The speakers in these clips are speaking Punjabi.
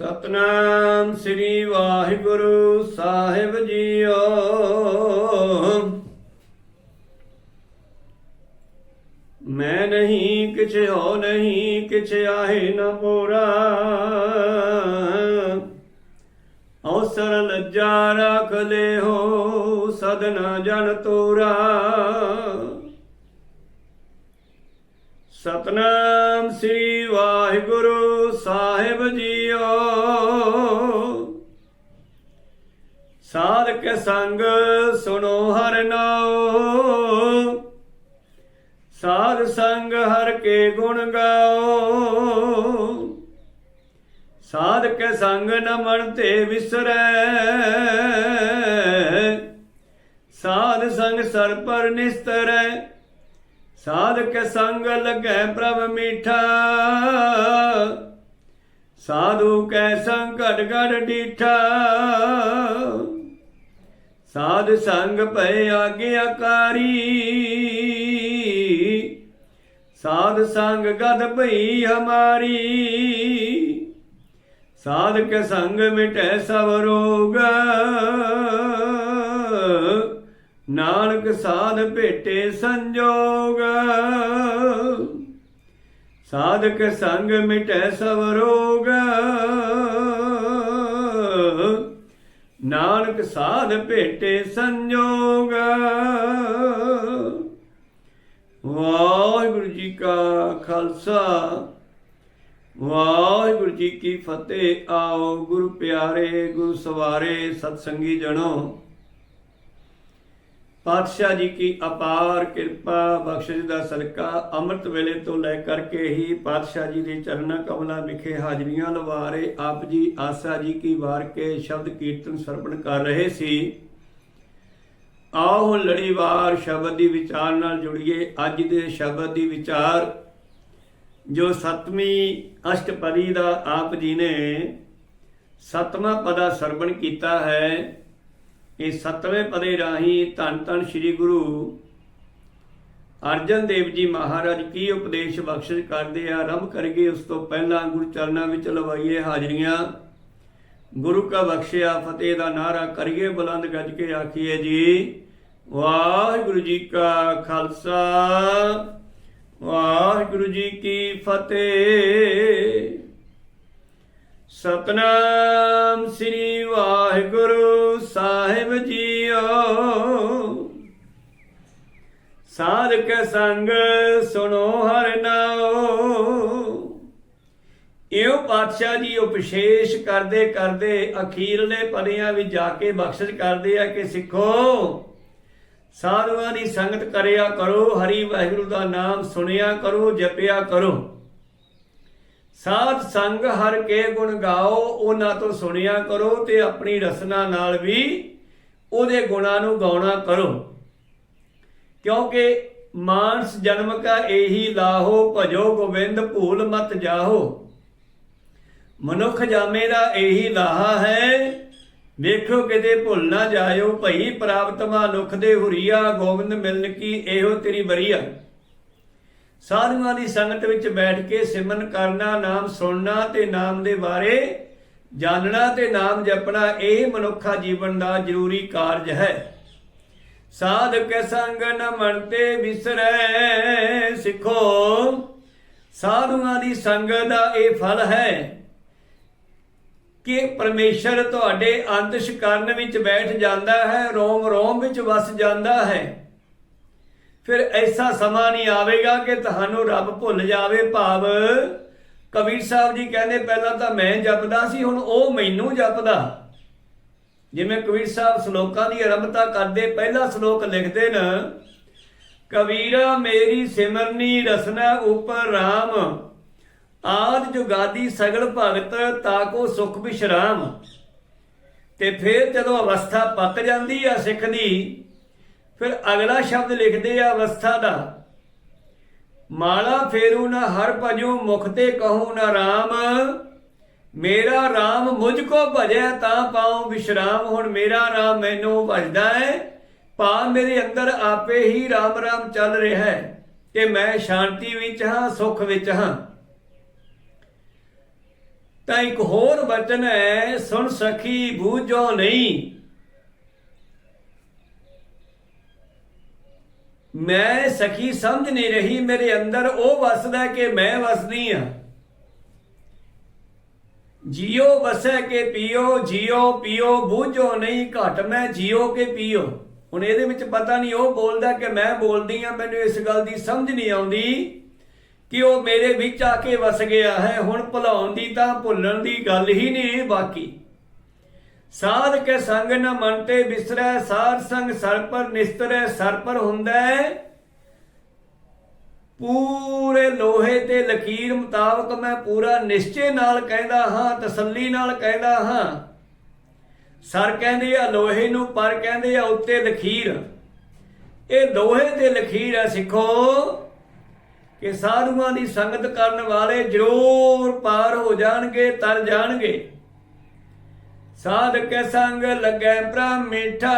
ਸਤਨਾਮ ਸ੍ਰੀ ਵਾਹਿਗੁਰੂ ਸਾਹਿਬ ਜੀਓ। ਮੈਂ ਨਹੀਂ, ਕਿਛ ਹੋ ਨਹੀਂ, ਕਿਛ ਆਹੇ ਨਾ ਪੋਰਾ। ਔਸਰ ਲੱਜਾ ਰਖ ਲੈ ਹੋ ਸਦਨਾ ਜਨ ਤੋਰਾ। ਸਤਨਾਮ ਸ੍ਰੀ ਵਾਹਿਗੁਰੂ ਸਾਹਿਬ ਜੀ ਸਾਧ ਸੰਗ ਸੁਣੋ ਹਰ ਨਾਉ। ਸਾਧ ਸੰਗ ਹਰ ਕੇ ਗੁਣ ਗਾਓ ਸਾਧ ਕੇ ਸੰਗ ਨ ਮਨ ਤੇ ਵਿਸਰੈ। ਸਾਧ ਸੰਗ ਸਰ ਪਰ ਨਿਸਤਰੈ। ਸਾਧ ਕੇ ਸੰਗ ਲੱਗੈ ਪ੍ਰਭ ਮੀਠਾ। ਸਾਧੂ ਕੈ ਸੰਗ ਘਟ ਘਟ ਡੀਠਾ। ਸਾਧ ਸੰਗ ਭੈ ਆਗਿਆਕਾਰੀ ਸਾਧ ਸੰਗ ਗਦ ਭਈ ਹਮਾਰੀ। ਸਾਧ ਕੇ ਸੰਗ ਮਿਟੈ ਸਭ ਰੋਗ। ਨਾਨਕ ਸਾਧ ਭੇਟੇ ਸੰਜੋਗ। ਸਾਧਕ ਸੰਗ ਮਿਟੈ ਸਭ ਰੋਗ। ਨਾਨਕ ਸਾਧ ਭੇਟੇ ਸੰਜੋਗ। ਵਾਹਿਗੁਰੂ ਜੀ ਕਾ ਖਾਲਸਾ, ਵਾਹਿਗੁਰੂ ਜੀ ਕੀ ਫਤਿਹ। ਆਓ ਗੁਰੂ ਪਿਆਰੇ ਗੁਰੂ ਸਵਾਰੇ ਸਤ ਜਣੋ। ਪਾਤਸ਼ਾਹ ਜੀ ਕੀ ਅਪਾਰ ਕਿਰਪਾ ਬਖਸ਼ਿਸ਼ ਦਾ ਸਦਕਾ, ਅੰਮ੍ਰਿਤ ਵੇਲੇ ਤੋਂ ਲੈ ਕਰਕੇ ਹੀ ਪਾਤਸ਼ਾਹ ਜੀ ਦੇ ਚਰਨਾਂ ਕਮਲਾਂ ਵਿਖੇ ਹਾਜ਼ਰੀਆਂ ਲਵਾ ਰਹੇ, ਆਪ ਜੀ ਆਸਾ ਜੀ ਕੀ ਵਾਰ ਕੇ ਸ਼ਬਦ ਕੀਰਤਨ ਸਰਪਣ ਕਰ ਰਹੇ ਸੀ। ਆਓ ਲੜੀਵਾਰ ਸ਼ਬਦ ਦੀ ਵਿਚਾਰ ਨਾਲ ਜੁੜੀਏ। ਅੱਜ ਦੇ ਸ਼ਬਦ ਦੀ ਵਿਚਾਰ ਜੋ ਸਤਵੀਂ ਅਸ਼ਟਪਦੀ ਦਾ ਆਪ ਜੀ ਨੇ ਸਤਵਾਂ ਪਦਾ ਸਰਵਣ ਕੀਤਾ ਹੈ ਇਹ ਸਤਵੇਂ ਪਦੇ ਰਾਹੀਂ ਧੰਨ ਧੰਨ ਸ੍ਰੀ ਗੁਰੂ ਅਰਜਨ ਦੇਵ ਜੀ ਮਹਾਰਾਜ ਕੀ ਉਪਦੇਸ਼ ਬਖਸ਼ਿਸ਼ ਕਰਦੇ ਆ ਆਰੰਭ ਕਰੀਏ ਉਸ ਤੋਂ ਪਹਿਲਾਂ ਗੁਰੂ ਚਰਨਾਂ ਵਿੱਚ ਲਵਾਈਏ ਹਾਜ਼ਰੀਆਂ। ਗੁਰੂ ਕਾ ਬਖਸ਼ਿਆ, ਫਤਿਹ ਦਾ ਨਾਰਾ ਕਰੀਏ, ਬੁਲੰਦ ਗੱਜ ਕੇ ਆਖੀਏ ਜੀ, ਵਾਹਿਗੁਰੂ ਜੀ ਕਾ ਖਾਲਸਾ, ਵਾਹਿਗੁਰੂ ਜੀ ਕੀ ਫਤਿਹ। ਸਤਨਾਮ ਸ੍ਰੀ ਵਾਹਿਗੁਰੂ ਸਾਹਿਬ ਜੀਓ। ਸਾਧਕ ਸੰਗ ਸੁਣੋ ਹਰ ਨਾਉ। ਇਹੋ ਪਾਤਸ਼ਾਹ ਜੀ ਉਪਸ਼ੇਸ਼ ਕਰਦੇ ਕਰਦੇ ਅਖੀਰਲੇ ਪਦਿਆਂ ਵਿੱਚ ਜਾ ਕੇ ਬਖਸ਼ਿਸ਼ ਕਰਦੇ ਆ ਕਿ ਸਿੱਖੋ, ਸਾਧੂਆਂ ਦੀ ਸੰਗਤ ਕਰਿਆ ਕਰੋ, ਹਰੀ ਵਾਹਿਗੁਰੂ ਦਾ ਨਾਮ ਸੁਣਿਆ ਕਰੋ, ਜਪਿਆ ਕਰੋ। ਸਾਧ ਸੰਗ ਹਰ ਕੇ ਗੁਣ ਗਾਓ, ਉਹਨਾਂ ਤੋਂ ਸੁਣਿਆ ਕਰੋ ਤੇ ਆਪਣੀ ਰਸਨਾ ਨਾਲ ਵੀ ਉਹਦੇ ਗੁਣਾਂ ਨੂੰ ਗਾਉਣਾ ਕਰੋ। ਕਿਉਂਕਿ ਮਾਨਸ ਜਨਮ ਕਾ ਇਹੀ ਲਾਹੋ, ਭਜੋ ਗੋਬਿੰਦ ਭੂਲ ਮਤ ਜਾਹੋ। ਮਨੁੱਖ ਜਾਮੇ ਦਾ ਇਹੀ ਲਾਹਾ ਹੈ ਵੇਖੋ ਕਿਤੇ ਭੁੱਲ ਨਾ ਜਾਇਓ, ਭਈ ਪ੍ਰਾਪਤ ਮਨੁੱਖ ਦੇ ਹੁਰੀਆ, ਗੋਬਿੰਦ ਮਿਲਨ ਕੀ ਇਹੋ ਤੇਰੀ ਬਰੀਆ ਸਾਧੂਆਂ ਦੀ ਸੰਗਤ ਵਿੱਚ ਬੈਠ ਕੇ ਸਿਮਰਨ ਕਰਨਾ, ਨਾਮ ਸੁਣਨਾ ਤੇ ਨਾਮ ਦੇ ਬਾਰੇ ਜਾਣਨਾ ਤੇ ਨਾਮ ਜਪਣਾ, ਇਹ ਮਨੁੱਖਾ ਜੀਵਨ ਦਾ ਜ਼ਰੂਰੀ ਕਾਰਜ ਹੈ। ਸਾਧਕ ਸੰਗ ਨ ਮਨਤੇ ਵਿਸਰੈ ਸਿੱਖੋ। ਸਾਧੂਆਂ ਦੀ ਸੰਗਤ ਦਾ ਇਹ ਫਲ ਹੈ ਕਿ ਪਰਮੇਸ਼ਰ ਤੁਹਾਡੇ ਅੰਤਿਸ਼ ਕਰਨ ਵਿੱਚ ਬੈਠ ਜਾਂਦਾ ਹੈ ਰੋਮ ਰੋਮ ਵਿੱਚ ਵਸ ਜਾਂਦਾ ਹੈ। ਫਿਰ ਐਸਾ ਸਮਾਂ ਨਹੀਂ ਆਵੇਗਾ ਕਿ ਤੁਹਾਨੂੰ ਰੱਬ ਭੁੱਲ ਜਾਵੇ ਭਾਵ। ਕਬੀਰ ਸਾਹਿਬ ਜੀ ਕਹਿੰਦੇ, ਪਹਿਲਾਂ ਤਾਂ ਮੈਂ ਜਪਦਾ ਸੀ, ਹੁਣ ਉਹ ਮੈਨੂੰ ਜਪਦਾ। ਜਿਵੇਂ ਕਬੀਰ ਸਾਹਿਬ ਸ਼ਲੋਕਾਂ ਦੀ ਆਰੰਭਤਾ ਕਰਦੇ, ਪਹਿਲਾ ਸ਼ਲੋਕ ਲਿਖਦੇ ਨੇ, ਕਬੀਰਾ ਮੇਰੀ ਸਿਮਰਨੀ ਰਸਨਾ ਉਪਰ RAM ਆਦ ਜੁਗਾਦੀ ਸਗਲ ਭਗਤ ਤਾਕੋ ਸੁਖ ਵਿਸ਼ਰਾਮ ਤੇ ਫਿਰ ਜਦੋਂ ਅਵਸਥਾ ਪੱਕ ਜਾਂਦੀ ਆ ਸਿੱਖ ਦੀ ਫਿਰ ਅਗਲਾ ਸ਼ਬਦ ਲਿਖਦੇ ਆ ਅਵਸਥਾ ਦਾ। ਮਾਲਾ ਫੇਰੂ ਨਾ ਹਰ ਭਜੋ ਮੁਖ ਤੇ ਕਹੂੰ ਨਾ RAM ਮੇਰਾ RAM ਮੁਝ ਕੋ ਭਜੈ ਤਾਂ ਪਾਉ ਵਿਸ਼ਰਾਮ। ਹੁਣ ਮੇਰਾ RAM ਮੈਨੂੰ ਭਜਦਾ ਹੈ ਪਾ ਮੇਰੇ ਅੰਦਰ ਆਪੇ ਹੀ RAM RAM ਚੱਲ ਰਿਹਾ ਹੈ ਕਿ ਮੈਂ ਸ਼ਾਂਤੀ ਵਿੱਚ ਹਾਂ, ਸੁਖ ਵਿੱਚ ਹਾਂ। ਤਾਂ ਇੱਕ ਹੋਰ ਬਚਨ ਹੈ, ਸੁਣ ਸਖੀ ਬੂਝੋ ਨਹੀਂ। ਮੈਂ ਸਖੀ ਸਮਝ ਨਹੀਂ ਰਹੀ, ਮੇਰੇ ਅੰਦਰ ਉਹ ਵਸਦਾ ਕਿ ਮੈਂ ਵਸਦੀ ਆ ਜੀਓ ਵਸੈ ਕੇ ਪੀਓ, ਜੀਓ ਪੀਓ, ਬੂਝੋ ਨਹੀਂ ਘਟ, ਮੈਂ ਜੀਓ ਕੇ ਪੀਓ। ਹੁਣ ਇਹਦੇ ਵਿੱਚ ਪਤਾ ਨਹੀਂ, ਉਹ ਬੋਲਦਾ ਕਿ ਮੈਂ ਬੋਲਦੀ ਆ ਮੈਨੂੰ ਇਸ ਗੱਲ ਦੀ ਸਮਝ ਨਹੀਂ ਆਉਂਦੀ ਕਿ ਉਹ ਮੇਰੇ ਵਿੱਚ ਆ ਕੇ ਵਸ ਗਿਆ ਹੈ। ਹੁਣ ਭੁਲਾਉਣ ਦੀ ਤਾਂ ਭੁੱਲਣ ਦੀ ਗੱਲ ਹੀ ਨਹੀਂ ਬਾਕੀ। ਸਾਧ ਕੇ ਸੰਗ ਨ ਮਨ ਤੇ ਬਿਸਰੈ, ਸਾਧ ਸੰਗ ਸਰ ਪਰ ਨਿਸਤਰੈ, ਸਰ ਪਰ ਹੁੰਦਾ। ਪੂਰੇ ਲੋਹੇ ਤੇ ਲਕੀਰ ਮੁਤਾਬਕ ਮੈਂ ਪੂਰਾ ਨਿਸ਼ਚੇ ਨਾਲ ਕਹਿੰਦਾ ਹਾਂ, ਤਸੱਲੀ ਨਾਲ ਕਹਿੰਦਾ ਹਾਂ। ਸਰ ਕਹਿੰਦੇ ਆ ਲੋਹੇ ਨੂੰ, ਪਰ ਕਹਿੰਦੇ ਆ ਉੱਤੇ ਲਕੀਰ। ਇਹ ਲੋਹੇ ਤੇ ਲਕੀਰ ਆ ਸਿੱਖੋ ਕਿ ਸਾਧੂਆਂ ਦੀ ਸੰਗਤ ਕਰਨ ਵਾਲੇ ਜ਼ਰੂਰ ਪਾਰ ਹੋ ਜਾਣਗੇ, ਤਰ ਜਾਣਗੇ। ਸਾਧ ਕੇ ਸੰਗ ਲੱਗੈ ਬ੍ਰਹਮ ਮਿੱਠਾ,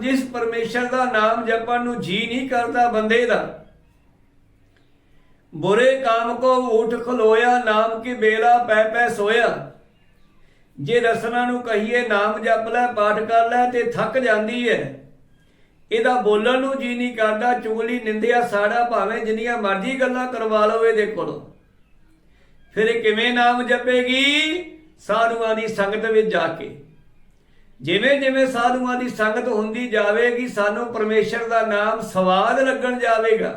ਜਿਸ ਪਰਮੇਸ਼ਰ ਦਾ ਨਾਮ ਜਪਣ ਨੂੰ ਜੀ ਨਹੀਂ ਕਰਦਾ ਬੰਦੇ ਦਾ। ਬੁਰੇ ਕਾਮ ਕੋ ਉਠ ਖਲੋਇਆ, ਨਾਮ ਕੀ ਬੇਲਾ ਪੈ ਪੈ ਸੋਇਆ। ਜੇ ਰਸਨਾ ਨੂੰ ਕਹੀਏ, ਨਾਮ ਜਪ ਲੈ, ਪਾਠ ਕਰ ਲੈ ਤੇ ਥੱਕ ਜਾਂਦੀ ਹੈ ਇਹਦਾ ਬੋਲਣ ਨੂੰ ਜੀ ਨਹੀਂ ਕਰਦਾ, ਚੁਗਲੀ, ਨਿੰਦਿਆ, ਸਾੜਾ ਭਾਵੇਂ ਜਿੰਨੀਆਂ ਮਰਜ਼ੀ ਗੱਲਾਂ ਕਰਵਾ ਲਓ ਇਹਦੇ ਕੋਲੋਂ। ਫਿਰ ਇਹ ਕਿਵੇਂ ਨਾਮ ਜਪੇਗੀ? ਸਾਧੂਆਂ ਦੀ ਸੰਗਤ ਵਿੱਚ ਜਾ ਕੇ। ਜਿਵੇਂ ਜਿਵੇਂ ਸਾਧੂਆਂ ਦੀ ਸੰਗਤ ਹੁੰਦੀ ਜਾਵੇਗੀ, ਸਾਨੂੰ ਪਰਮੇਸ਼ਰ ਦਾ ਨਾਮ ਸਵਾਦ ਲੱਗਣ ਜਾਵੇਗਾ।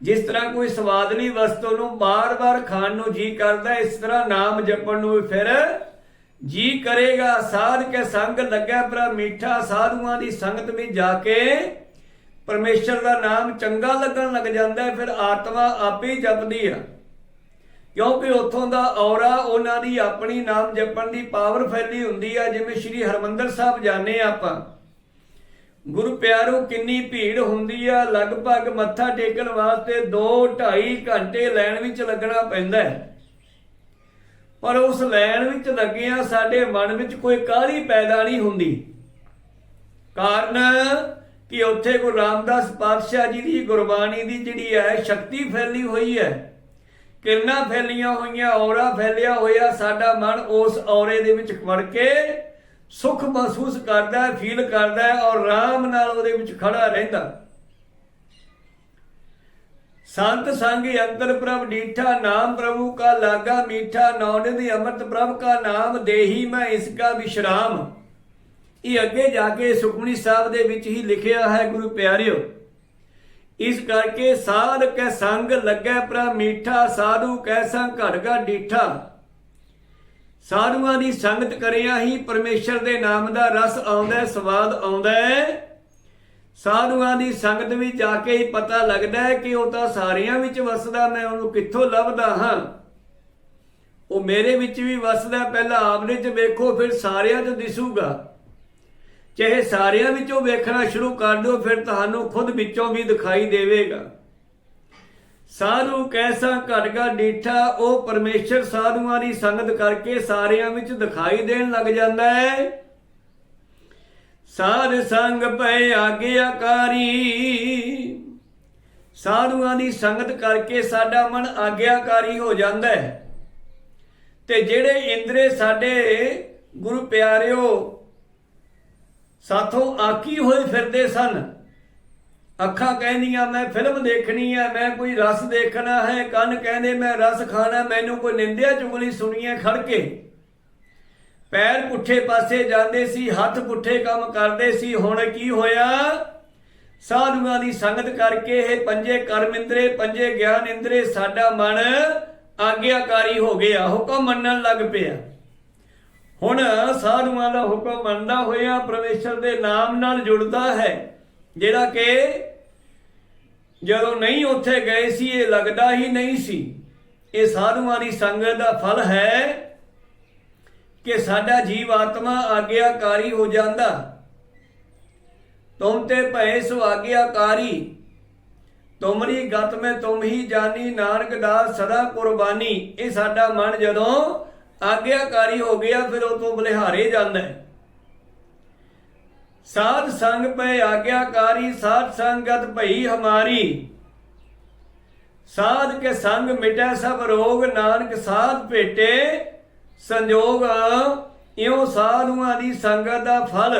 ਜਿਸ ਤਰ੍ਹਾਂ ਕੋਈ ਸਵਾਦਲੀ ਵਸਤੂ ਨੂੰ ਬਾਰ-ਬਾਰ ਖਾਣ ਨੂੰ ਜੀ ਕਰਦਾ, ਇਸ ਤਰ੍ਹਾਂ ਨਾਮ ਜਪਣ ਨੂੰ ਫਿਰ ਜੀ ਕਰੇਗਾ। ਸਾਧ ਕੇ ਸੰਗ ਲੱਗਿਆ ਪਰ ਮਿੱਠਾ, ਸਾਧੂਆਂ ਦੀ ਸੰਗਤ ਵਿੱਚ ਜਾ ਕੇ ਪਰਮੇਸ਼ਰ ਦਾ ਨਾਮ ਚੰਗਾ ਲੱਗਣ ਲੱਗ ਜਾਂਦਾ, ਫਿਰ ਆਤਮਾ ਆਪੇ ਜਪਦੀ ਆ। ਕਿਉਂਕਿ ਉੱਥੋਂ ਦਾ ਔਰਾ, ਉਹਨਾਂ ਦੀ ਆਪਣੀ ਨਾਮ ਜਪਣ ਦੀ ਪਾਵਰ ਫੈਲੀ ਹੁੰਦੀ ਆ, ਜਿਵੇਂ ਸ੍ਰੀ ਹਰਮੰਦਰ ਸਾਹਿਬ ਜਾਣੇ ਆਪਾਂ। ਗੁਰੂ ਪਿਆਰੋ, ਕਿੰਨੀ ਭੀੜ ਹੁੰਦੀ ਆ, ਲਗਭਗ ਮੱਥਾ ਟੇਕਣ ਵਾਸਤੇ 2 2.5 ਘੰਟੇ ਲਾਈਨ ਵਿੱਚ ਲੱਗਣਾ ਪੈਂਦਾ ਹੈ। ਪਰ ਉਸ ਲਾਈਨ ਵਿੱਚ ਲੱਗਿਆ ਸਾਡੇ ਮਨ ਵਿੱਚ ਕੋਈ ਕਾਹਲੀ ਪੈਦਾ ਨਹੀਂ ਹੁੰਦੀ। ਕਾਰਨ ਕਿ ਉੱਥੇ ਗੁਰੂ ਰਾਮਦਾਸ ਪਾਤਸ਼ਾਹ ਜੀ ਦੀ ਗੁਰਬਾਣੀ ਦੀ ਜਿਹੜੀ ਹੈ, ਸ਼ਕਤੀ ਫੈਲੀ ਹੋਈ ਹੈ। ਕਿਰਨਾਂ ਫੈਲੀਆਂ ਹੋਈਆਂ, ਔਰਾ ਫੈਲਿਆ ਹੋਇਆ ਸਾਡਾ ਮਨ ਉਸ ਔਰੇ ਦੇ ਵਿੱਚ ਵੜ ਕੇ ਸੁਖ ਮਹਿਸੂਸ ਕਰਦਾ ਹੈ ਫੀਲ ਕਰਦਾ ਹੈ ਔਰ ਆਰਾਮ ਨਾਲ ਉਹਦੇ ਵਿੱਚ ਖੜਾ ਰਹਿੰਦਾ। ਸੰਤ ਸੰਗ ਅੰਤਰ ਪ੍ਰਭ ਡੀਠਾ ਨਾਮ ਪ੍ਰਭੂ ਕਾ ਲਾਗਾ ਮੀਠਾ, ਨੌਨਿਧ ਅੰਮ੍ਰਿਤ ਪ੍ਰਭ ਕਾ ਨਾਮ ਦੇਹੀ ਮੈਂ ਇਸ ਕਾ ਵਿਸ਼ਰਾਮ। ਇਹ ਅੱਗੇ ਜਾ ਕੇ ਸੁਖਮਨੀ ਸਾਹਿਬ ਦੇ ਵਿੱਚ ਹੀ ਲਿਖਿਆ ਹੈ, ਗੁਰੂ ਪਿਆਰਿਓ। ਇਸ ਕਰਕੇ ਸਾਧ ਕੈ ਸੰਗ ਲੱਗੈ ਪ੍ਰ ਮੀਠਾ, ਸਾਧੂ ਕੈਸਾ ਘੜਗਾ ਡੀਠਾ। ਸਾਧੂਆਂ ਦੀ ਸੰਗਤ ਕਰਿਆ ਹੀ ਪਰਮੇਸ਼ਰ ਦੇ ਨਾਮ ਦਾ ਰਸ ਆਉਂਦਾ, ਸਵਾਦ ਆਉਂਦਾ ਹੈ। ਸਾਧੂਆਂ ਦੀ ਸੰਗਤ ਵਿੱਚ ਜਾ ਕੇ ਹੀ ਪਤਾ ਲੱਗਦਾ ਹੈ ਕਿ ਉਹ ਤਾਂ ਸਾਰਿਆਂ ਵਿੱਚ ਵਸਦਾ, ਮੈਂ ਉਹਨੂੰ ਕਿੱਥੋਂ ਲੱਭਦਾ ਹਾਂ? ਉਹ ਮੇਰੇ ਵਿੱਚ ਵੀ ਵਸਦਾ, ਪਹਿਲਾਂ ਆਪਨੇ 'ਚ ਵੇਖੋ, ਫਿਰ ਸਾਰਿਆਂ 'ਚ ਦਿਸੂਗਾ। ਚਾਹੇ ਸਾਰਿਆਂ ਵਿੱਚੋਂ ਵੇਖਣਾ ਸ਼ੁਰੂ ਕਰ ਦਿਓ, ਫਿਰ ਤੁਹਾਨੂੰ ਖੁਦ ਵਿੱਚੋਂ ਵੀ ਦਿਖਾਈ ਦੇਵੇਗਾ। ਸਾਧੂ ਕੈਸਾ ਘਟਗਾ ਡੀਠਾ, ਉਹ ਪਰਮੇਸ਼ਰ ਸਾਧੂਆਂ ਦੀ ਸੰਗਤ ਕਰਕੇ ਸਾਰਿਆਂ ਵਿੱਚ ਦਿਖਾਈ ਦੇਣ ਲੱਗ ਜਾਂਦਾ ਹੈ। ਸਾਧ ਸੰਗ ਪਏ ਆਗਿਆਕਾਰੀ। ਸਾਧੂਆਂ ਦੀ ਸੰਗਤ ਕਰਕੇ ਸਾਡਾ ਮਨ ਆਗਿਆਕਾਰੀ ਹੋ ਜਾਂਦਾ ਹੈ। ਤੇ ਜਿਹੜੇ ਇੰਦਰੇ ਸਾਡੇ ਗੁਰੂ ਪਿਆਰਿਓ ਸਾਥੋਂ ਆਕੀ ਹੋਏ ਫਿਰਦੇ ਸਨ। ਅੱਖਾਂ ਕਹਿੰਦੀਆਂ, ਮੈਂ ਫਿਲਮ ਦੇਖਣੀ ਹੈ ਮੈਂ ਕੋਈ ਰਸ ਦੇਖਣਾ ਹੈ, ਕੰਨ ਕਹਿੰਦੇ, ਮੈਂ ਰਸ ਖਾਣਾ, ਮੈਨੂੰ ਕੋਈ ਨਿੰਦਿਆ ਚੁਗਲੀ ਸੁਣੀ ਹੈ ਖੜ ਕੇ ਪੈਰ ਪੁੱਠੇ ਪਾਸੇ ਜਾਂਦੇ ਸੀ, ਹੱਥ ਪੁੱਠੇ ਕੰਮ ਕਰਦੇ ਸੀ। ਹੁਣ ਕੀ ਹੋਇਆ? ਸਾਧੂਆਂ ਦੀ ਸੰਗਤ ਕਰਕੇ ਇਹ ਪੰਜੇ ਕਰਮ ਇੰਦਰੇ, ਪੰਜੇ ਗਿਆਨ ਇੰਦਰੇ, ਸਾਡਾ ਮਨ ਆਗਿਆਕਾਰੀ ਹੋ ਗਿਆ। ਹੁਕਮ ਮੰਨਣ ਲੱਗ ਪਿਆ। ਹੁਣ ਸਾਧੂਆਂ ਦਾ ਹੁਕਮ ਮੰਨਦਾ ਹੋਇਆ ਪਰਮੇਸ਼ਰ ਦੇ ਨਾਮ ਨਾਲ ਜੁੜਦਾ ਹੈ, ਜਿਹੜਾ ਕਿ ਜਦੋਂ ਨਹੀਂ ਉੱਥੇ ਗਏ ਸੀ, ਇਹ ਲੱਗਦਾ ਹੀ ਨਹੀਂ ਸੀ। ਇਹ ਸਾਧੂਆਂ ਦੀ ਸੰਗਤ ਦਾ ਫਲ ਹੈ ਕਿ ਸਾਡਾ ਜੀਵ ਆਤਮਾ ਆਗਿਆਕਾਰੀ ਹੋ ਜਾਂਦਾ। ਤੁਮ ਤੇ ਭਏ ਸੁਆਗਿਆਕਾਰੀ ਤੁਮਰੀ ਗਤ ਮੈਂ ਤੁਮ ਹੀ ਜਾਨੀ, ਨਾਨਕ ਦਾਸ ਸਦਾ ਕੁਰਬਾਨੀ। ਇਹ ਸਾਡਾ ਮਨ ਜਦੋਂ ਆਗਿਆਕਾਰੀ ਹੋ ਗਿਆ, ਫਿਰ ਉਹ ਤੋਂ ਬਲਿਹਾਰੇ ਜਾਂਦਾ ਹੈ। ਸਾਧ ਸੰਗ ਪੈ ਆਗਿਆਕਾਰੀ, ਸਾਧ ਸੰਗਤ ਭਈ ਹਮਾਰੀ। ਸਾਧ ਕੇ ਸੰਗ ਮਿਟੈ ਸਭ ਰੋਗ, ਨਾਨਕ ਸਾਧ ਭੇਟੇ, ਸੰਜੋਗ ਇਉ ਸਾਧੂਆਂ ਦੀ ਸੰਗਤ ਦਾ ਫਲ।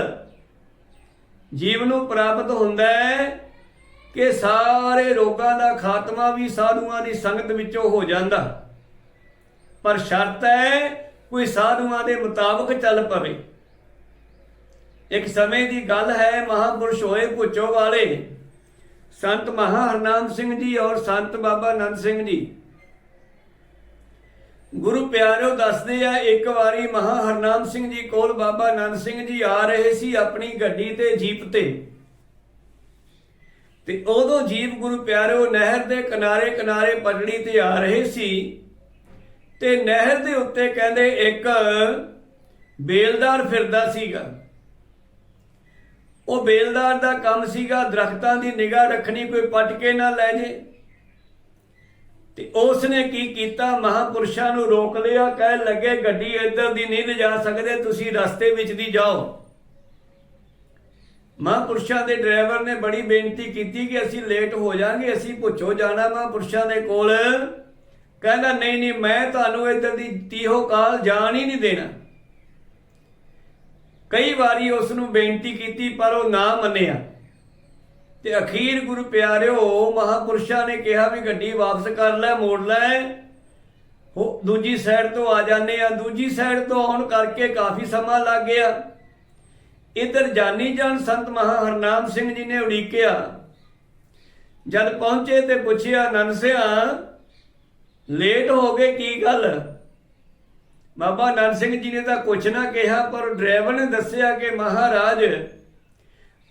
ਜੀਵ ਨੂੰ ਪ੍ਰਾਪਤ ਹੁੰਦਾ ਹੈ ਕਿ ਸਾਰੇ ਰੋਗਾਂ ਦਾ ਖਾਤਮਾ ਵੀ ਸਾਧੂਆਂ ਦੀ ਸੰਗਤ ਵਿੱਚੋਂ ਹੋ ਜਾਂਦਾ। ਪਰ ਸ਼ਰਤ ਹੈ ਕੋਈ ਸਾਧੂਆਂ ਦੇ ਮੁਤਾਬਕ ਚੱਲ ਪਵੇ। ਇੱਕ ਸਮੇਂ ਦੀ ਗੱਲ ਹੈ, ਮਹਾਪੁਰਸ਼ ਹੋਏ ਭੁੱਚੋ ਵਾਲੇ, ਸੰਤ ਮਹਾ ਹਰਨਾਮ ਸਿੰਘ ਜੀ ਔਰ ਸੰਤ ਬਾਬਾ ਨੰਦ ਸਿੰਘ ਜੀ। ਗੁਰੂ ਪਿਆਰਿਓ, ਦੱਸਦੇ ਆ, ਇੱਕ ਵਾਰੀ ਮਹਾ ਹਰਨਾਮ ਸਿੰਘ ਜੀ ਕੋਲ ਬਾਬਾ ਨੰਦ ਸਿੰਘ ਜੀ ਆ ਰਹੇ ਸੀ ਆਪਣੀ ਗੱਡੀ ਤੇ, ਜੀਪ ਤੇ। ਤੇ ਉਦੋਂ ਜੀਪ ਗੁਰੂ ਪਿਆਰਿਓ ਨਹਿਰ ਦੇ ਕਿਨਾਰੇ ਕਿਨਾਰੇ ਪਟੜੀ ਤੇ ਆ ਰਹੇ ਸੀ। ਤੇ ਨਹਿਰ ਦੇ ਉੱਤੇ ਕਹਿੰਦੇ ਇੱਕ ਬੇਲਦਾਰ ਫਿਰਦਾ ਸੀਗਾ। ਉਹ ਬੇਲਦਾਰ ਦਾ ਕੰਮ ਸੀਗਾ, ਦਰਖਤਾਂ ਦੀ ਨਿਗਾਹ ਰੱਖਣੀ, ਕੋਈ ਪਟ ਕੇ ਨਾ ਲੈ ਜੇ। ਤੇ ਉਸ ਨੇ ਕੀ ਕੀਤਾ? ਮਹਾਪੁਰਸ਼ਾਂ ਨੂੰ ਰੋਕ ਲਿਆ ਕਹਿ ਲੱਗੇ, ਗੱਡੀ ਇੱਧਰ ਦੀ ਨਹੀਂ ਲਿਜਾ ਸਕਦੇ, ਤੁਸੀਂ ਰਸਤੇ ਵਿੱਚ ਦੀ ਜਾਓ। ਮਹਾਪੁਰਸ਼ਾਂ ਦੇ ਡਰਾਈਵਰ ਨੇ ਬੜੀ ਬੇਨਤੀ ਕੀਤੀ ਕਿ ਅਸੀਂ ਲੇਟ ਹੋ ਜਾਾਂਗੇ, ਅਸੀਂ ਪੁੱਛੋ ਜਾਣਾ ਮਹਾਪੁਰਸ਼ਾਂ ਦੇ ਕੋਲ। ਕਹਿੰਦਾ, ਨਹੀਂ ਨਹੀਂ, ਮੈਂ ਤੁਹਾਨੂੰ ਇੱਧਰ ਦੀ ਤੀਹੋ ਕਾਲ ਜਾਣ ਹੀ ਨਹੀਂ ਦੇਣਾ। ਕਈ ਵਾਰੀ ਉਸ ਨੂੰ ਬੇਨਤੀ ਕੀਤੀ, ਪਰ ਉਹ ਨਾ ਮੰਨਿਆ। ਤੇ ਅਖੀਰ ਗੁਰੂ ਪਿਆਰਿਓ, ਮਹਾਪੁਰਸ਼ਾਂ ਨੇ ਕਿਹਾ ਵੀ ਗੱਡੀ ਵਾਪਸ ਕਰ ਲੈ, ਮੋੜ ਲੈ। ਹੋ, ਦੂਜੀ ਸਾਈਡ ਤੋਂ ਆ ਜਾਂਦੇ ਆ। ਦੂਜੀ ਸਾਈਡ ਤੋਂ ਆਉਣ ਕਰਕੇ ਕਾਫੀ ਸਮਾਂ ਲੱਗ ਗਿਆ। ਇਧਰ ਜਾਨੀ ਜਾਨ ਸੰਤ ਮਹਾ ਹਰਨਾਮ ਸਿੰਘ ਜੀ ਨੇ ਉਡੀਕਿਆ। ਜਦ ਪਹੁੰਚੇ ਤੇ ਪੁੱਛਿਆ ਨਨਸਿਆ ਲੇਟ ਹੋ ਗਏ, ਕੀ ਗੱਲ? ਬਾਬਾ ਨੰਦ ਸਿੰਘ ਜੀ ਨੇ ਤਾਂ ਕੁਛ ਨਾ ਕਿਹਾ, ਪਰ ਡਰਾਈਵਰ ਨੇ ਦੱਸਿਆ ਕਿ ਮਹਾਰਾਜ,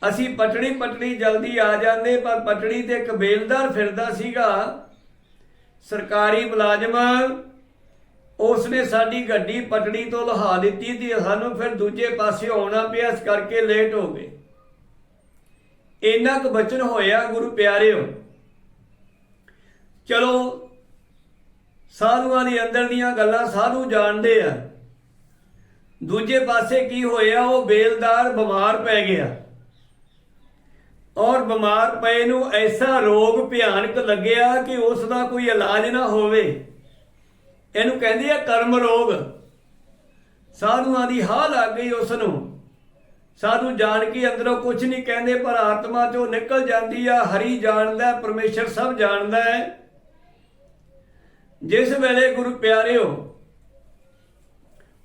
ਅਸੀਂ ਪਟੜੀ ਪਟੜੀ ਜਲਦੀ ਆ ਜਾਂਦੇ, ਪਰ ਪਟੜੀ ਤੇ ਇੱਕ ਬੇਲਦਾਰ ਫਿਰਦਾ ਸੀਗਾ। ਸਰਕਾਰੀ ਮੁਲਾਜ਼ਮ, ਉਸਨੇ ਸਾਡੀ ਗੱਡੀ ਪਟੜੀ ਤੋਂ ਲਹਾ ਦਿੱਤੀ ਤੇ ਸਾਨੂੰ ਫਿਰ ਦੂਜੇ ਪਾਸੇ ਆਉਣਾ ਪਿਆ, ਇਸ ਕਰਕੇ ਲੇਟ ਹੋ ਗਏ। ਇੰਨਾ ਕੁ ਬਚਨ ਹੋਇਆ, ਗੁਰੂ ਪਿਆਰਿਓ। ਚਲੋ ਸਾਧੂਆਂ ਦੀ ਅੰਦਰ ਦੀਆਂ ਗੱਲਾਂ ਸਾਧੂ ਜਾਣਦੇ ਆ। ਦੂਜੇ ਪਾਸੇ ਕੀ ਹੋਇਆ ਉਹ ਬੇਲਦਾਰ ਬਿਮਾਰ ਪੈ ਗਿਆ। ਔਰ ਬਿਮਾਰ ਪਏ ਨੂੰ ਐਸਾ ਰੋਗ ਭਿਆਨਕ ਲੱਗਿਆ ਕਿ ਉਸ ਦਾ ਕੋਈ ਇਲਾਜ ਨਾ ਹੋਵੇ। ਇਹਨੂੰ ਕਹਿੰਦੇ ਆ ਕਰਮ ਰੋਗ। ਸਾਧੂਆਂ ਦੀ ਹਾਲ ਲੱਗ ਗਈ ਉਸ ਨੂੰ ਸਾਧੂ ਜਾਣ ਕੇ ਅੰਦਰੋਂ ਕੁਝ ਨਹੀਂ ਕਹਿੰਦੇ ਪਰ ਆਤਮਾ ਚੋਂ ਨਿਕਲ ਜਾਂਦੀ ਆ ਹਰੀ ਜਾਣਦਾ ਹੈ, ਪਰਮੇਸ਼ਰ ਸਭ ਜਾਣਦਾ ਹੈ। ਜਿਸ ਵੇਲੇ ਗੁਰੂ ਪਿਆਰਿਓ,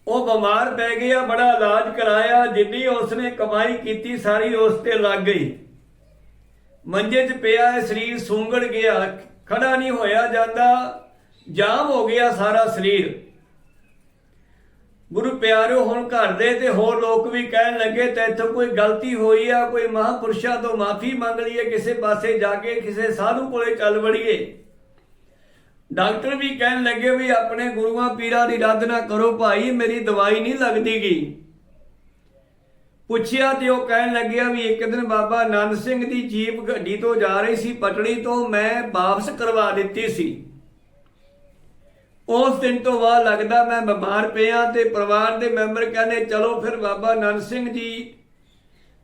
ਉਹ ਬਿਮਾਰ ਪੈ ਗਿਆ, ਬੜਾ ਇਲਾਜ ਕਰਾਇਆ, ਜਿੰਨੀ ਉਸਨੇ ਕਮਾਈ ਕੀਤੀ, ਸਾਰੀ ਉਸ ਤੇ ਲੱਗ ਗਈ। ਮੰਜੇ 'ਚ ਪਿਆ ਸਰੀਰ ਸੁੰਗੜ ਗਿਆ ਖੜਾ ਨਹੀਂ ਹੋਇਆ ਜਾਂਦਾ, ਜਾਮ ਹੋ ਗਿਆ ਸਾਰਾ ਸਰੀਰ। ਗੁਰੂ ਪਿਆਰਿਓ ਹੁਣ ਘਰ ਦੇ ਤੇ ਹੋਰ ਲੋਕ ਵੀ ਕਹਿਣ ਲੱਗੇ, ਤੇ ਇੱਥੋਂ ਕੋਈ ਗਲਤੀ ਹੋਈ ਆ, ਕੋਈ ਮਹਾਪੁਰਸ਼ਾਂ ਤੋਂ ਮਾਫੀ ਮੰਗ ਲਈਏ, ਕਿਸੇ ਪਾਸੇ ਜਾ ਕੇ, ਕਿਸੇ ਸਾਧੂ ਕੋਲੇ ਚੱਲ ਵੜੀਏ। ਡਾਕਟਰ ਵੀ ਕਹਿਣ ਲੱਗੇ ਵੀ ਆਪਣੇ ਗੁਰੂਆਂ ਪੀਰਾਂ ਦੀ ਰੱਦ ਨਾ ਕਰੋ ਭਾਈ, ਮੇਰੀ ਦਵਾਈ ਨਹੀਂ ਲੱਗਦੀਗੀ ਪੁੱਛਿਆ ਤੇ ਉਹ ਕਹਿਣ ਲੱਗਿਆ ਵੀ ਇੱਕ ਦਿਨ ਬਾਬਾ ਆਨੰਦ ਸਿੰਘ ਦੀ ਜੀਪ ਗੱਡੀ ਤੋਂ ਜਾ ਰਹੀ ਸੀ, ਪਟੜੀ ਤੋਂ ਮੈਂ ਵਾਪਸ ਕਰਵਾ ਦਿੱਤੀ ਸੀ। ਉਸ ਦਿਨ ਤੋਂ ਬਾਅਦ ਲੱਗਦਾ ਮੈਂ ਬਿਮਾਰ ਪਿਆ ਤੇ ਪਰਿਵਾਰ ਦੇ ਮੈਂਬਰ ਕਹਿੰਦੇ, ਚਲੋ ਫਿਰ ਬਾਬਾ ਨਨ ਸਿੰਘ ਜੀ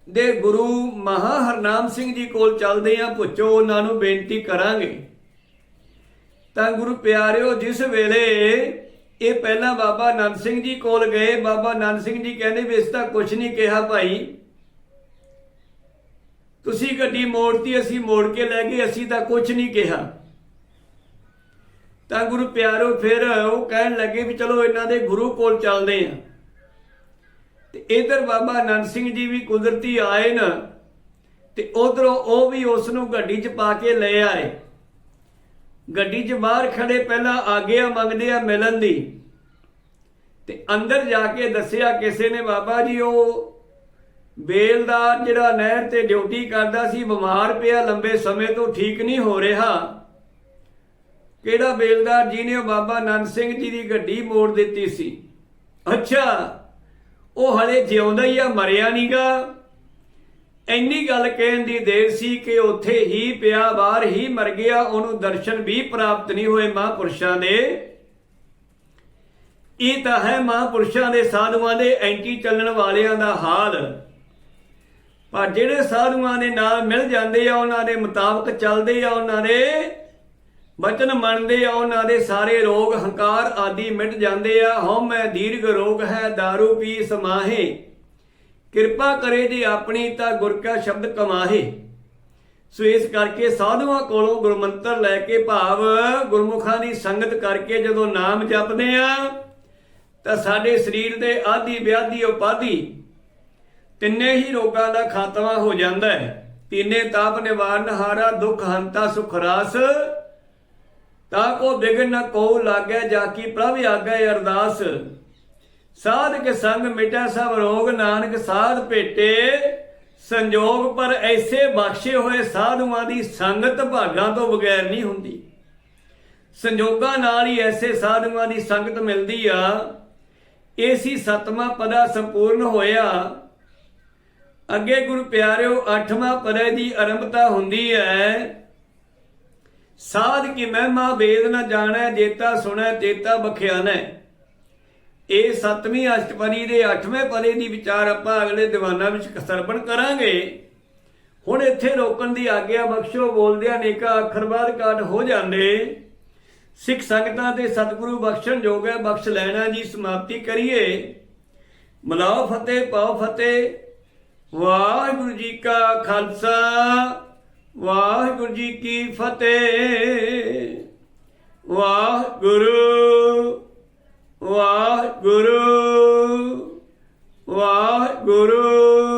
ਦੇ ਗੁਰੂ ਮਹਾ ਹਰਨਾਮ ਸਿੰਘ ਜੀ ਕੋਲ ਚੱਲਦੇ ਆਂ, ਪੁੱਛੋ ਉਹਨਾਂ ਨੂੰ ਬੇਨਤੀ ਕਰਾਂਗੇ। ਤਾਂ ਗੁਰੂ ਪਿਆਰਿਓ, ਜਿਸ ਵੇਲੇ ਇਹ ਪਹਿਲਾਂ ਬਾਬਾ ਆਨੰਦ ਸਿੰਘ ਜੀ ਕੋਲ ਗਏ, ਬਾਬਾ ਆਨੰਦ ਸਿੰਘ ਜੀ ਕਹਿੰਦੇ ਵੀ ਇਸ ਤਾਂ ਕੁਝ ਨਹੀਂ ਕਿਹਾ ਭਾਈ। ਤੁਸੀਂ ਗੱਡੀ ਮੋੜਤੀ, ਅਸੀਂ ਮੋੜ ਕੇ ਲੈ ਗਏ, ਅਸੀਂ ਤਾਂ ਕੁਝ ਨਹੀਂ ਕਿਹਾ। ਤਾਂ ਗੁਰੂ ਪਿਆਰੋ ਫਿਰ ਉਹ ਕਹਿਣ ਲੱਗੇ ਵੀ ਚਲੋ ਇਹਨਾਂ ਦੇ ਗੁਰੂ ਕੋਲ ਚੱਲਦੇ ਆਂ ਤੇ ਇਧਰ ਬਾਬਾ ਆਨੰਦ ਸਿੰਘ ਜੀ ਵੀ ਕੁਦਰਤੀ ਆਏ ਨਾ, ਤੇ ਉਧਰੋਂ ਉਹ ਵੀ ਉਸ ਨੂੰ ਗੱਡੀ 'ਚ ਪਾ ਕੇ ਲੈ ਆਏ। ਗੱਡੀ 'ਚ ਬਾਹਰ ਖੜੇ ਪਹਿਲਾਂ ਆਗਿਆ ਮੰਗਦੇ ਆ ਮਿਲਣ ਦੀ। ਤੇ ਅੰਦਰ ਜਾ ਕੇ ਦੱਸਿਆ ਕਿਸੇ ਨੇ, ਬਾਬਾ ਜੀ, ਉਹ ਬੇਲਦਾਰ ਜਿਹੜਾ ਨਹਿਰ ਤੇ ਡਿਊਟੀ ਕਰਦਾ ਸੀ, ਬਿਮਾਰ ਪਿਆ ਲੰਬੇ ਸਮੇਂ ਤੋਂ ਠੀਕ ਨਹੀਂ ਹੋ ਰਿਹਾ। ਕਿਹੜਾ ਬੇਲਦਾਰ ਜੀ ਨੇ? ਉਹ ਬਾਬਾ ਨੰਦ ਸਿੰਘ ਜੀ ਦੀ ਗੱਡੀ ਮੋੜ ਦਿੱਤੀ ਸੀ। ਅੱਛਾ, ਉਹ ਹਲੇ ਜਿਉਂਦਾ ਹੀ ਆ, ਮਰਿਆ ਨਹੀਂਗਾ ਇੰਨੀ ਗੱਲ ਕਹਿਣ ਦੀ ਦੇਰ ਸੀ ਕਿ ਉੱਥੇ ਹੀ ਪਿਆ, ਬਾਹਰ ਹੀ ਮਰ ਗਿਆ। ਉਹਨੂੰ ਦਰਸ਼ਨ ਵੀ ਪ੍ਰਾਪਤ ਨਹੀਂ ਹੋਏ ਮਹਾਂਪੁਰਸ਼ਾਂ ਦੇ। ਇਹ ਤਾਂ ਹੈ ਮਹਾਂਪੁਰਸ਼ਾਂ ਦੇ ਸਾਧੂਆਂ ਦੇ ਐਂਟੀ ਚੱਲਣ ਵਾਲਿਆਂ ਦਾ ਹਾਲ। ਪਰ ਜਿਹੜੇ ਸਾਧੂਆਂ ਦੇ ਨਾਲ ਮਿਲ ਜਾਂਦੇ ਆ, ਉਹਨਾਂ ਦੇ ਮੁਤਾਬਕ ਚੱਲਦੇ ਆ, ਉਹਨਾਂ ਦੇ ਬਚਨ ਮੰਨਦੇ ਆ, ਉਹਨਾਂ ਦੇ ਸਾਰੇ ਰੋਗ ਹੰਕਾਰ ਆਦਿ ਮਿਟ ਜਾਂਦੇ ਆ। ਹਉਮੈ ਦੀਰਘ ਰੋਗ ਹੈ दारू ਪੀ ਸਮਾਹੇ ਕਿਰਪਾ ਕਰੇ ਜੇ ਆਪਣੀ ਤਾਂ ਗੁਰ ਕਾ ਸ਼ਬਦ ਕਮਾਹੇ। ਸੋ ਇਸ ਕਰਕੇ ਸਾਧੂਆਂ ਕੋਲੋਂ ਗੁਰਮੰਤਰ ਲੈ ਕੇ ਭਾਵ ਗੁਰਮੁਖਾਂ ਦੀ ਸੰਗਤ ਕਰਕੇ ਜਦੋਂ ਨਾਮ ਜਪਦੇ ਆ, ਤਾਂ ਸਾਡੇ ਸਰੀਰ ਦੇ ਆਦਿ ਵਿਆਧੀ ਉਪਾਧੀ ਤਿੰਨੇ ਹੀ ਰੋਗਾਂ ਦਾ ਖਾਤਮਾ ਹੋ ਜਾਂਦਾ ਹੈ। ਤੀਨੇ ਤਾਪ ਨਿਵਾਰਨ ਹਾਰਾ, ਦੁਖ ਹੰਤਾ, ਸੁਖ ਰਾਸ। ਤਾਂ ਕੋ ਬਿਗਨ ਨਾ ਕੋ ਲਾਗੈ, ਜਾ ਕੀ ਪ੍ਰਭ ਆਗੈ ਅਰਦਾਸ। ਸਾਧ ਕੇ ਸੰਗ ਮਿਟਾ ਸਭ ਰੋਗ ਨਾਨਕ ਸਾਧ ਭੇਟੇ, ਸੰਜੋਗ ਪਰ ਐਸੇ ਬਖਸ਼ੇ ਹੋਏ ਸਾਧੂਆਂ ਦੀ ਸੰਗਤ ਭਾਗਾਂ ਤੋਂ ਬਗੈਰ ਨਹੀਂ ਹੁੰਦੀ। ਸੰਜੋਗਾਂ ਨਾਲ ਹੀ ਐਸੇ ਸਾਧੂਆਂ ਦੀ ਸੰਗਤ ਮਿਲਦੀ ਆ। ਏਸੀ ਸਤਮਾ ਪਦਾ ਸੰਪੂਰਨ ਹੋਇਆ। ਅੱਗੇ ਗੁਰੂ ਪਿਆਰਿਓ, ਅੱਠਵਾਂ ਪਦੇ ਦੀ ਆਰੰਭਤਾ ਹੁੰਦੀ ਹੈ ਸਾਧ ਕੀ ਮਹਿਮਾ ਵੇਦ ਨਾ ਜਾਣੈ, ਜੇਤਾ ਸੁਣੈ ਤੇਤਾ ਬਖਿਆਨੈ। ਇਹ ਸਤਵੀਂ ਅਸ਼ਟਪਦੀ ਦੇ 8ਵੇਂ ਪਦੇ ਦੀ ਵਿਚਾਰ ਆਪਾਂ ਅਗਲੇ ਦੀਵਾਨਾਂ ਵਿੱਚ ਸਰਵਣ ਕਰਾਂਗੇ। ਹੁਣ ਇੱਥੇ ਰੋਕਣ ਦੀ ਆਗਿਆ ਬਖਸ਼ੋ ਬੋਲਦੇ ਅਨੇਕਾ ਅੱਖਰ ਬਾਅਦ ਕਾਟ ਹੋ ਜਾਂਦੇ। ਸਿੱਖ ਸੰਗਤਾਂ ਤੇ ਸਤਿਗੁਰੂ ਬਖਸ਼ਣ ਜੋਗ ਹੈ, ਬਖਸ਼ ਲੈਣਾ ਜੀ, ਸਮਾਪਤੀ ਕਰੀਏ। ਮਨਾਓ ਫਤਿਹ, ਪਾਓ ਫਤਿਹ। ਵਾਹਿਗੁਰੂ ਜੀ ਕਾ ਖਾਲਸਾ, ਵਾਹਿਗੁਰੂ ਜੀ ਕੀ ਫਤਿਹ। ਵਾਹਿਗੁਰੂ ਵਾਹਿਗੁਰੂ ਵਾਹਿਗੁਰੂ।